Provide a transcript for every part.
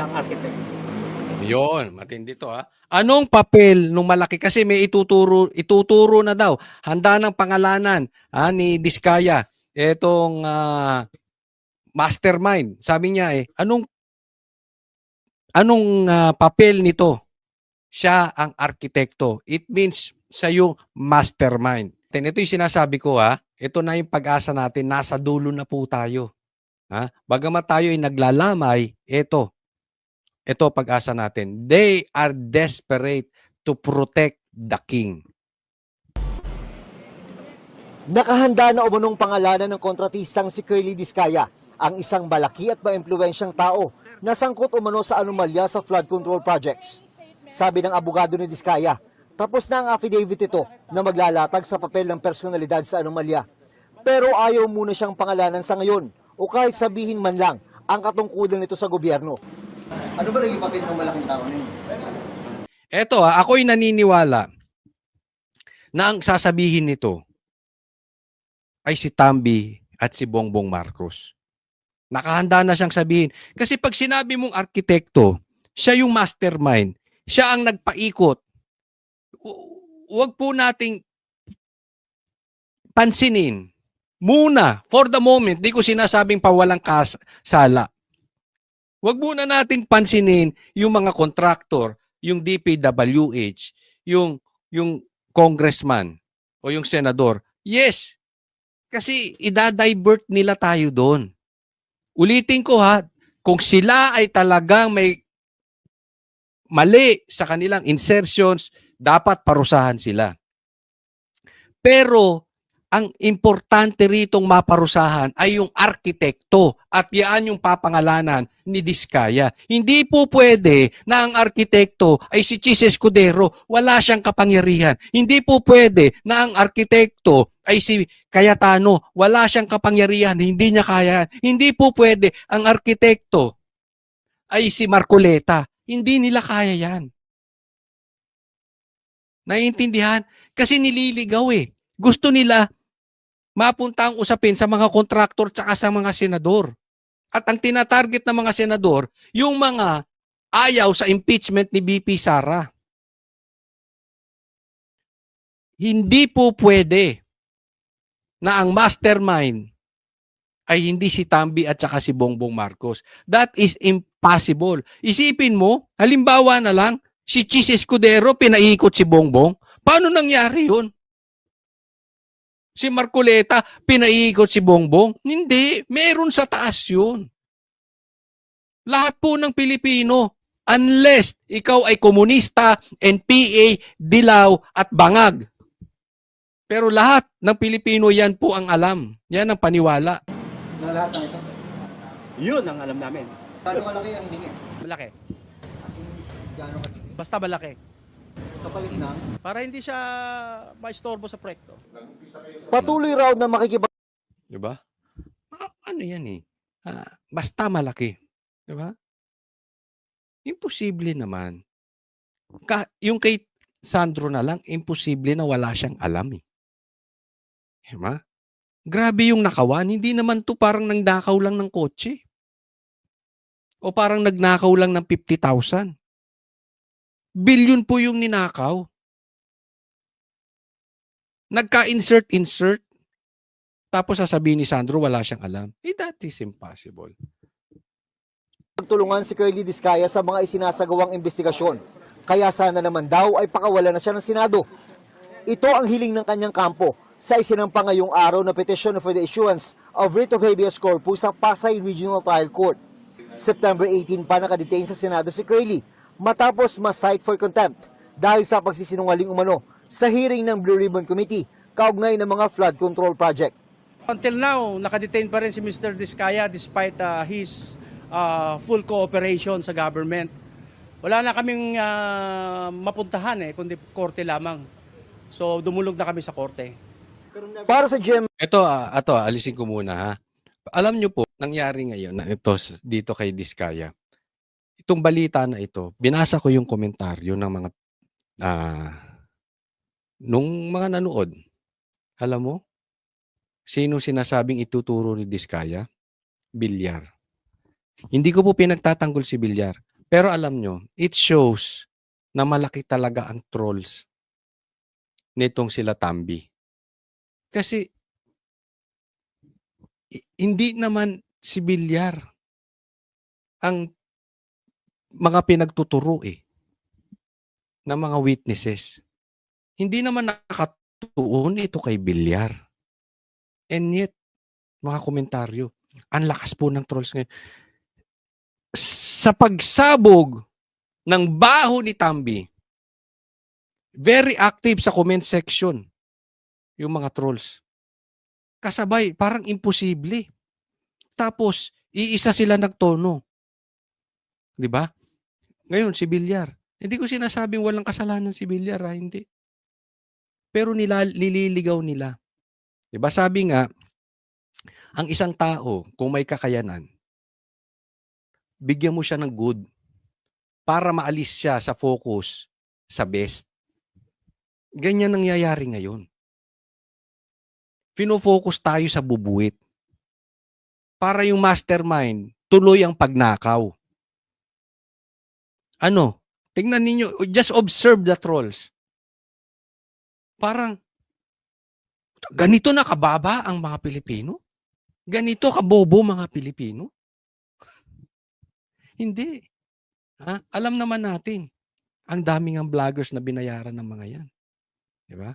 siyang architect. Yon, matindi to ha. Anong papel nung malaki kasi may ituturo ituturo na daw. Handa ng pangalanan ha, ni Diskaya. Etong ah, mastermind. Sabi niya eh, anong anong ah, papel nito? Siya ang arkitekto. It means siya yung mastermind. Then ito yung sinasabi ko ha. Ito na yung pag-asa natin. Nasa dulo na po tayo. Ha? Bagamat tayo ay naglalamay, ito, ito pag-asa natin. They are desperate to protect the king. Nakahanda na umunong pangalanan ng kontratistang si Curly Discaya, ang isang malaki at maimpluwensyang tao na sangkot umano sa anomalya sa flood control projects. Sabi ng abogado ni Discaya, tapos na ang affidavit ito na maglalatag sa papel ng personalidad sa anomalya. Pero ayaw muna siyang pangalanan sa ngayon o kahit sabihin man lang ang katungkulan nito sa gobyerno. Ano ba naging papel ng malaking tao na Eto ha, ako'y naniniwala na ang sasabihin nito ay si Tambi at si Bongbong Marcos. Nakahanda na siyang sabihin. Kasi pag sinabi mong arkitekto, siya yung mastermind. Siya ang nagpaikot. Hu- Huwag po nating pansinin. Muna, for the moment, di ko sinasabing pawalang kas sala. Huwag muna nating pansinin yung mga kontraktor, yung DPWH, yung yung congressman o yung senador. Yes. Kasi idadivert nila tayo doon. Ulitin ko ha, kung sila ay talagang may mali sa kanilang insertions, dapat parusahan sila. Pero ang importante ritong maparusahan ay yung arkitekto at yan yung papangalanan ni Diskaya. Hindi po pwede na ang arkitekto ay si Chis Escudero, wala siyang kapangyarihan. Hindi po pwede na ang arkitekto ay si Cayetano, wala siyang kapangyarihan, hindi niya kaya. Hindi po pwede ang arkitekto ay si Marcoleta, hindi nila kaya yan. Naiintindihan? Kasi nililigaw eh. Gusto nila mapunta ang usapin sa mga kontraktor tsaka sa mga senador. At ang tinatarget ng mga senador, yung mga ayaw sa impeachment ni BP Sara. Hindi po pwede na ang mastermind ay hindi si Tambi at saka si Bongbong Marcos. That is impossible. Isipin mo, halimbawa na lang, si Chis Escudero pinaikot si Bongbong. Paano nangyari yun? Si Marcoleta, pinaikot si Bongbong? Hindi, meron sa taas yun. Lahat po ng Pilipino, unless ikaw ay komunista, NPA, dilaw at bangag. Pero lahat ng Pilipino yan po ang alam. Yan ang paniwala. Na lahat ng ito. Yun ang alam namin. Paano kalaki ang hingi? Malaki. As in, gaano kalaki? Basta malaki. Kapalit ng Para hindi siya maistorbo sa proyekto. Patuloy raw na makikipag Di ba? Ah, ano yan eh? Ah, basta malaki. Di ba? Imposible naman. Ka, yung kay Sandro na lang, imposible na wala siyang alam eh. Di ba? Grabe yung nakawan. Hindi naman to parang nangnakaw lang ng kotse. O parang nagnakaw lang ng 50,000. Billion po yung ninakaw. Nagka-insert-insert. Tapos sasabihin ni Sandro, wala siyang alam. Eh, that is impossible. tulungan si Curly Discaya sa mga isinasagawang investigasyon. Kaya sana naman daw ay pakawalan na siya ng Senado. Ito ang hiling ng kanyang kampo sa isinampa ngayong araw na petition for the issuance of writ of habeas corpus sa Pasay Regional Trial Court. September 18 pa nakadetain sa Senado si Curly matapos ma-cite for contempt dahil sa pagsisinungaling umano sa hearing ng Blue Ribbon Committee kaugnay ng mga flood control project. Until now, nakadetain pa rin si Mr. Diskaya despite uh, his uh, full cooperation sa government. Wala na kaming uh, mapuntahan eh, kundi korte lamang. So dumulog na kami sa korte. Para sa GM Ito, ah, ato, ah, alisin ko muna ha. Alam nyo po, nangyari ngayon na ito dito kay Diskaya. Itong balita na ito, binasa ko yung komentaryo ng mga ah nung mga nanood. Alam mo, sino sinasabing ituturo ni Diskaya? Bilyar. Hindi ko po pinagtatanggol si Bilyar. Pero alam nyo, it shows na malaki talaga ang trolls nitong sila Tambi. Kasi hindi naman si Bilyar ang mga pinagtuturo eh ng mga witnesses. Hindi naman nakatuon ito kay Bilyar. And yet, mga komentaryo, ang lakas po ng trolls ngayon. Sa pagsabog ng baho ni Tambi, very active sa comment section yung mga trolls. Kasabay, parang imposible. Tapos, iisa sila nagtono. 'Di ba? Ngayon, si Bilyar. Hindi ko sinasabing walang kasalanan si Bilyar, ha? hindi. Pero nila, nililigaw nila. 'Di ba? Sabi nga, ang isang tao, kung may kakayanan, bigyan mo siya ng good para maalis siya sa focus sa best. Ganyan nangyayari ngayon. Fino-focus tayo sa bubuit. Para yung mastermind, tuloy ang pagnakaw. Ano? Tingnan ninyo, just observe the trolls. Parang, ganito na kababa ang mga Pilipino? Ganito kabobo mga Pilipino? Hindi. Ha? Alam naman natin, ang daming ang vloggers na binayaran ng mga yan. Di ba?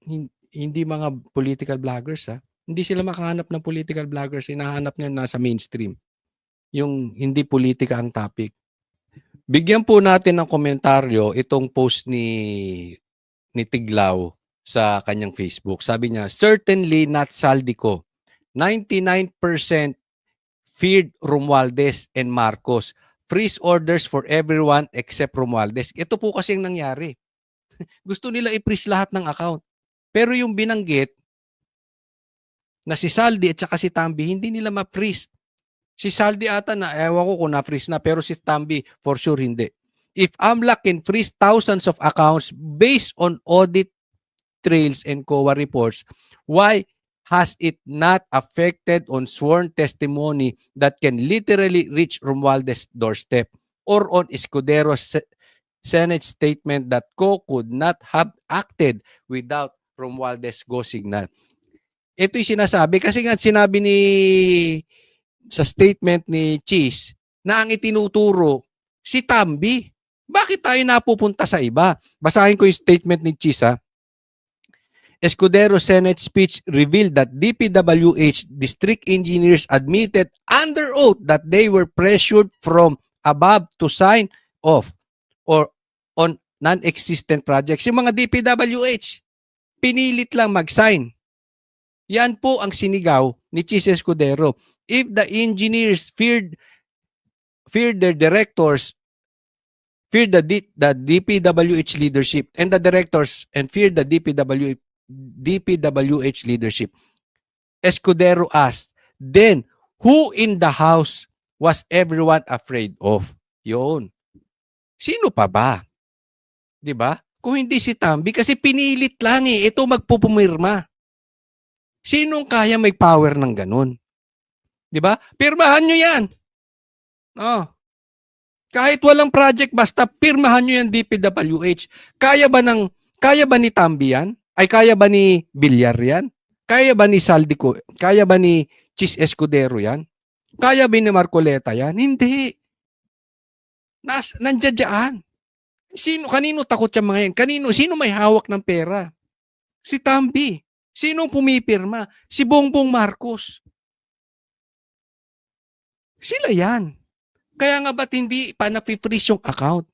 Hin- Hindi mga political vloggers, ha? Hindi sila makahanap ng political vloggers. Hinahanap nyo nasa mainstream. Yung hindi politika ang topic. Bigyan po natin ng komentaryo itong post ni ni Tiglaw sa kanyang Facebook. Sabi niya, certainly not Saldico. 99% feared Romualdez and Marcos. Freeze orders for everyone except Romualdez. Ito po kasi ang nangyari. Gusto nila i-freeze lahat ng account. Pero yung binanggit na si Saldi at saka si Tambi, hindi nila ma-freeze. Si Saldi ata na, ewan ko kung na-freeze na, pero si Tambi, for sure hindi. If AMLAC can freeze thousands of accounts based on audit trails and COA reports, why has it not affected on sworn testimony that can literally reach Romualdez doorstep or on Escudero's se- Senate statement that Co could not have acted without Romualdez go signal. Ito yung sinasabi kasi nga sinabi ni sa statement ni Cheese na ang itinuturo si Tambi. Bakit tayo napupunta sa iba? Basahin ko yung statement ni Cheese ha. Escudero Senate speech revealed that DPWH district engineers admitted under oath that they were pressured from above to sign off or on non-existent projects. Yung mga DPWH, pinilit lang mag-sign. Yan po ang sinigaw ni Chis Escudero. If the engineers feared feared their directors, feared the, D, the DPWH leadership and the directors and feared the DPW, DPWH leadership. Escudero asked, then who in the house was everyone afraid of? Yun. Sino pa ba? 'Di ba? Kung hindi si Tambi kasi pinilit lang eh ito magpupumirma. Sinong kaya may power ng ganun? 'Di ba? Pirmahan nyo 'yan. Oh. Kahit walang project basta pirmahan nyo yan DPWH. Kaya ba ng kaya ba ni Tambi yan? Ay kaya ba ni Bilyar yan? Kaya ba ni Saldico? Kaya ba ni Chis Escudero yan? Kaya ba ni Marcoleta yan? Hindi. Nas, nandiyan. Sino, kanino takot yung mga yan? Kanino, sino may hawak ng pera? Si Tambi. Sino pumipirma? Si Bongbong Marcos. Sila yan. Kaya nga ba't hindi pa na-freeze yung account?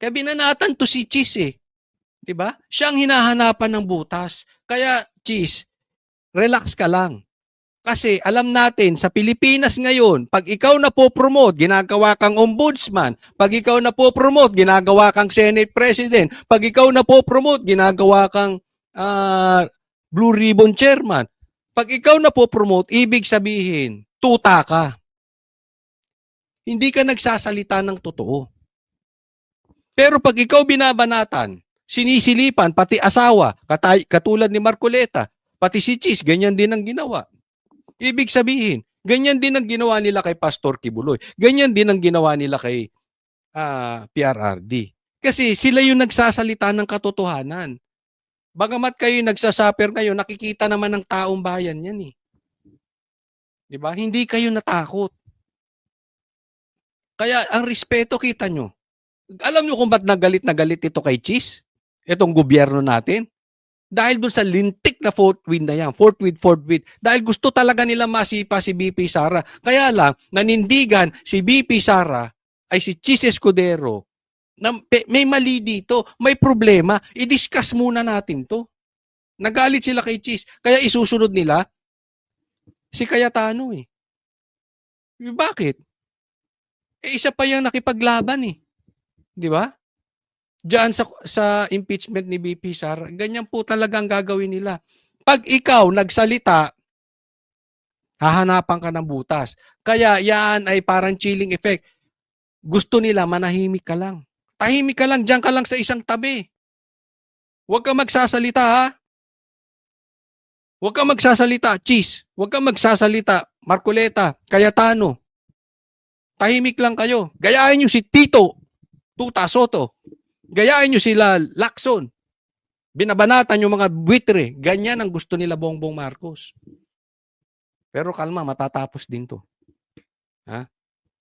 Kaya binanatan to si Cheese eh. ba? Siya ang hinahanapan ng butas. Kaya Cheese, relax ka lang. Kasi alam natin sa Pilipinas ngayon, pag ikaw na po promote, ginagawa kang ombudsman. Pag ikaw na po promote, ginagawa kang Senate President. Pag ikaw na po promote, ginagawa kang ah, Blue Ribbon Chairman. Pag ikaw na po promote, ibig sabihin, tuta ka. Hindi ka nagsasalita ng totoo. Pero pag ikaw binabanatan, sinisilipan, pati asawa, katulad ni Marcoleta, pati si Chis, ganyan din ang ginawa. Ibig sabihin, Ganyan din ang ginawa nila kay Pastor Kibuloy. Ganyan din ang ginawa nila kay ah, PRRD. Kasi sila yung nagsasalita ng katotohanan. Bagamat kayo yung nagsasaper ngayon, nakikita naman ng taong bayan yan eh. 'Di ba? Hindi kayo natakot. Kaya ang respeto kita nyo. Alam nyo kung ba't nagalit na galit ito kay Cheese? Itong gobyerno natin? Dahil dun sa lintik na fourth win na yan, fourth win, fourth win. Dahil gusto talaga nila masipa si BP Sara. Kaya lang, nanindigan si BP Sara ay si Cheese Escudero na may mali dito, may problema, i-discuss muna natin to. Nagalit sila kay Cheese. Kaya isusunod nila si Cayetano eh. Bakit? Eh, isa pa yung nakipaglaban eh. Di ba? Diyan sa, sa impeachment ni BP Sara, ganyan po talagang gagawin nila. Pag ikaw nagsalita, hahanapan ka ng butas. Kaya yan ay parang chilling effect. Gusto nila manahimik ka lang. Tahimik ka lang, diyan ka lang sa isang tabi. Huwag ka magsasalita ha. Huwag ka magsasalita, Cheese. Huwag ka magsasalita, Marcoleta, Cayetano. Tahimik lang kayo. Gayahin nyo si Tito, Tuta Soto. Gayahin nyo sila Lacson. Binabanatan yung mga buitre. Ganyan ang gusto nila Bongbong Marcos. Pero kalma, matatapos din to. Ha?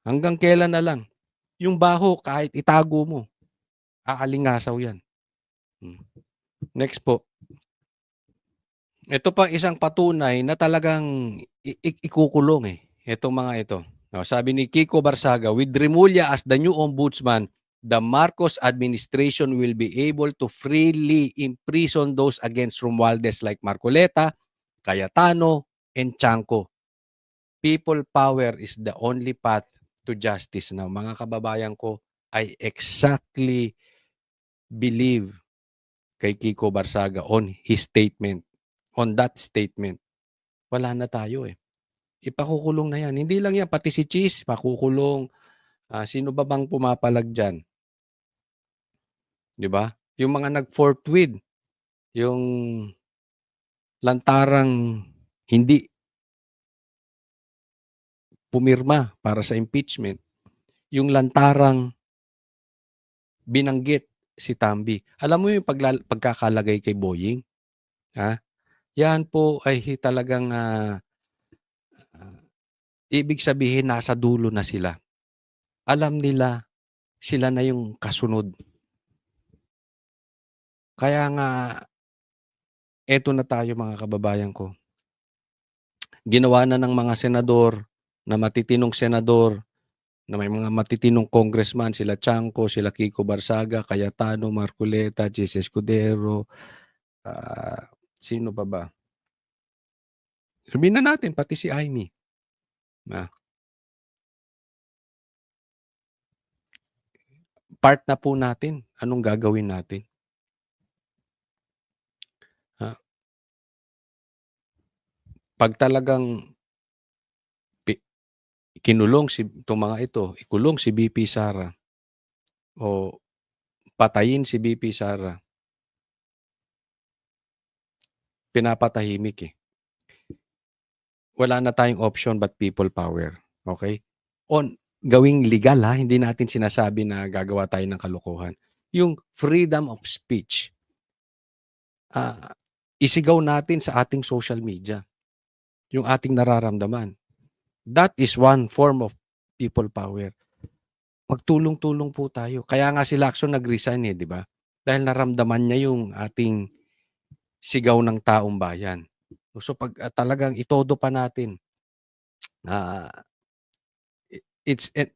Hanggang kailan na lang. Yung baho, kahit itago mo, aalingasaw yan. Hmm. Next po. Ito pa isang patunay na talagang ikukulong eh. Itong mga ito. No, sabi ni Kiko Barsaga, with Remulla as the new ombudsman, the Marcos administration will be able to freely imprison those against Romualdez like Marcoleta, Cayetano, and Chanco. People power is the only path to justice. Now, mga kababayan ko, I exactly believe kay Kiko Barsaga on his statement. On that statement. Wala na tayo eh. Ipakukulong na yan. Hindi lang yan, pati si Cheese, pakukulong. Ah, sino ba bang pumapalag dyan? 'Di ba? Yung mga nag-fourth with, yung lantarang hindi pumirma para sa impeachment, yung lantarang binanggit si Tambi. Alam mo yung pagla- pagkakalagay kay Boying? Ha? Yan po ay talagang ah, ah, ibig sabihin nasa dulo na sila. Alam nila sila na yung kasunod. Kaya nga, eto na tayo mga kababayan ko. Ginawa na ng mga senador, na matitinong senador, na may mga matitinong congressman, sila Chanco, sila Kiko Barsaga, Cayetano, Marculeta, Jesse Escudero, ah, sino pa ba? Sabihin na natin, pati si Amy. Na. Part na po natin. Anong gagawin natin? pag talagang kinulong si itong mga ito, ikulong si BP Sara o patayin si BP Sara, pinapatahimik eh. Wala na tayong option but people power. Okay? On gawing legal ha, hindi natin sinasabi na gagawa tayo ng kalokohan. Yung freedom of speech, ah, isigaw natin sa ating social media yung ating nararamdaman. That is one form of people power. Magtulong-tulong po tayo. Kaya nga si Lacson nag-resign eh, di ba? Dahil naramdaman niya yung ating sigaw ng taong bayan. So pag ah, talagang itodo pa natin, ah, it's, it,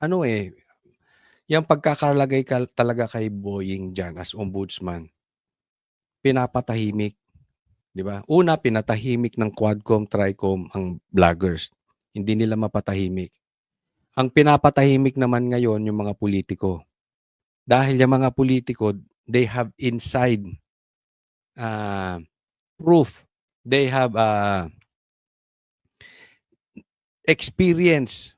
ano eh, yung pagkakalagay ka, talaga kay Boying dyan as ombudsman, pinapatahimik 'di ba? Una pinatahimik ng Quadcom, Tricom ang vloggers. Hindi nila mapatahimik. Ang pinapatahimik naman ngayon yung mga politiko. Dahil yung mga politiko, they have inside uh, proof. They have uh, experience,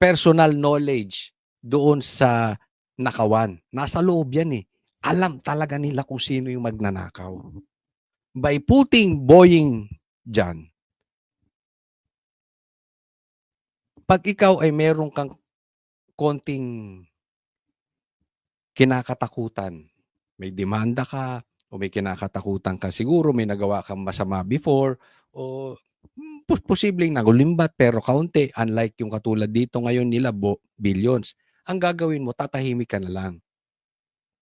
personal knowledge doon sa nakawan. Nasa loob yan eh. Alam talaga nila kung sino yung magnanakaw by putting Boeing dyan, pag ikaw ay meron kang konting kinakatakutan, may demanda ka, o may kinakatakutan ka siguro, may nagawa kang masama before, o hmm, pos- posibleng nagulimbat pero kaunti, unlike yung katulad dito ngayon nila, bo, billions. Ang gagawin mo, tatahimik ka na lang.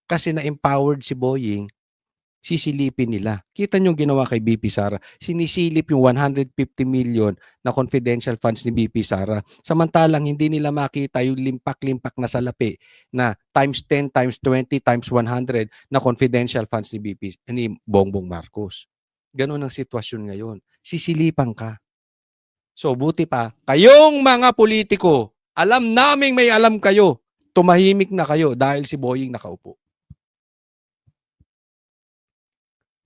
Kasi na-empowered si Boying, sisilipin nila. Kita niyo ginawa kay BP Sara. Sinisilip yung 150 million na confidential funds ni BP Sara. Samantalang hindi nila makita yung limpak-limpak na salapi na times 10, times 20, times 100 na confidential funds ni BP ni Bongbong Marcos. Ganon ang sitwasyon ngayon. Sisilipan ka. So buti pa, kayong mga politiko, alam naming may alam kayo, tumahimik na kayo dahil si Boying nakaupo.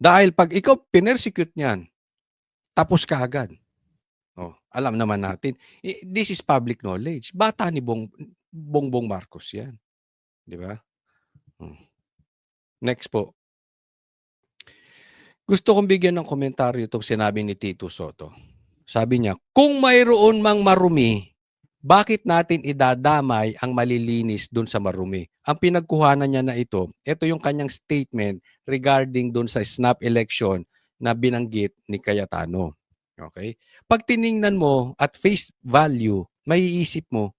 Dahil pag ikaw pinersecute niyan, tapos ka agad. Oh, alam naman natin. I- This is public knowledge. Bata ni Bong, Bongbong Marcos yan. Di ba? Hmm. Next po. Gusto kong bigyan ng komentaryo itong sinabi ni Tito Soto. Sabi niya, kung mayroon mang marumi, bakit natin idadamay ang malilinis doon sa marumi? Ang pinagkuhanan niya na ito, ito yung kanyang statement regarding doon sa snap election na binanggit ni Cayetano. Okay? Pag tiningnan mo at face value, maiisip mo,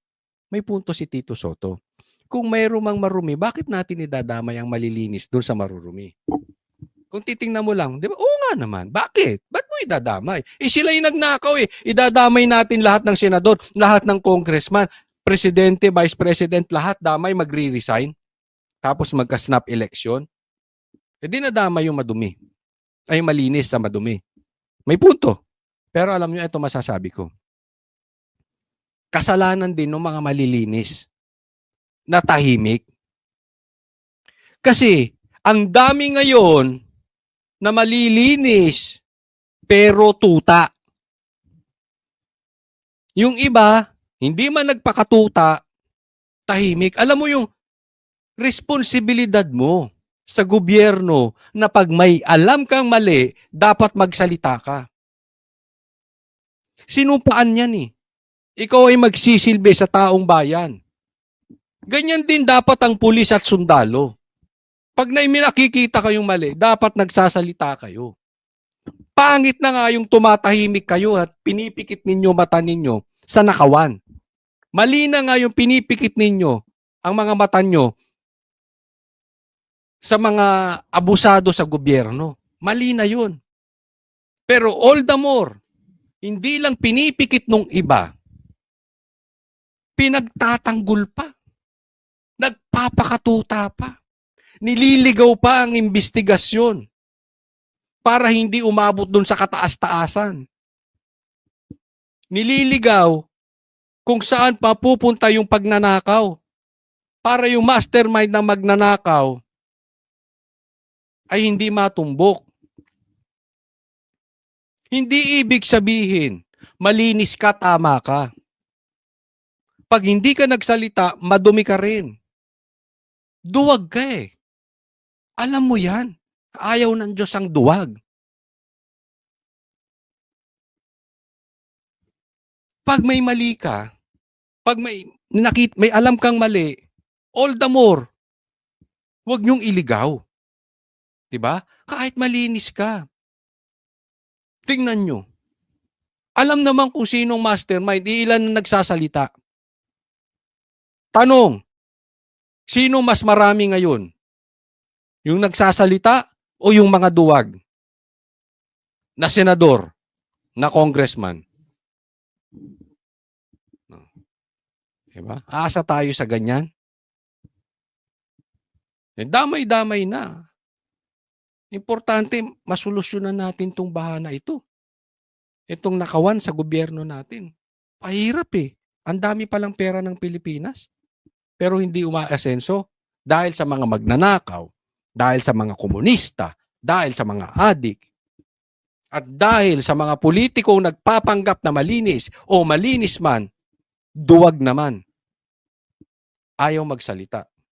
may punto si Tito Soto. Kung mayroon mang marumi, bakit natin idadamay ang malilinis doon sa marurumi? Kung titingnan mo lang, di ba? Oo nga naman. Bakit? Ba't mo idadamay? Eh sila yung nagnakaw eh. Idadamay natin lahat ng senador, lahat ng congressman, presidente, vice president, lahat damay magre-resign. Tapos magka-snap election. Eh di nadamay yung madumi. Ay malinis sa madumi. May punto. Pero alam niyo, ito masasabi ko. Kasalanan din ng mga malilinis na tahimik. Kasi ang dami ngayon na malilinis pero tuta. Yung iba, hindi man nagpakatuta, tahimik. Alam mo yung responsibilidad mo sa gobyerno na pag may alam kang mali, dapat magsalita ka. Sinupaan yan eh. Ikaw ay magsisilbi sa taong bayan. Ganyan din dapat ang pulis at sundalo. Pag na nakikita kayong mali, dapat nagsasalita kayo. Pangit na nga yung tumatahimik kayo at pinipikit ninyo mata ninyo sa nakawan. Mali na nga yung pinipikit ninyo ang mga mata nyo sa mga abusado sa gobyerno. Mali na yun. Pero all the more, hindi lang pinipikit nung iba, pinagtatanggol pa. Nagpapakatuta pa. Nililigaw pa ang investigasyon para hindi umabot dun sa kataas-taasan. Nililigaw kung saan pa pupunta yung pagnanakaw para yung mastermind ng magnanakaw ay hindi matumbok. Hindi ibig sabihin, malinis ka, tama ka. Pag hindi ka nagsalita, madumi ka rin. Duwag ka eh. Alam mo yan. Ayaw ng Diyos ang duwag. Pag may mali ka, pag may nakit, may alam kang mali, all the more, huwag niyong iligaw. ba? Kahit malinis ka. Tingnan nyo. Alam naman kung sinong mastermind, ilan na nagsasalita. Tanong, sino mas marami ngayon? Yung nagsasalita o yung mga duwag? Na senador, na congressman? Diba? Aasa tayo sa ganyan? Eh, Damay-damay na. Importante, masolusyonan natin itong bahana ito. Itong nakawan sa gobyerno natin. Pahirap eh. Ang dami palang pera ng Pilipinas. Pero hindi umaasenso dahil sa mga magnanakaw, dahil sa mga komunista, dahil sa mga adik, at dahil sa mga politikong nagpapanggap na malinis o malinis man, duwag naman. Ayaw magsalita.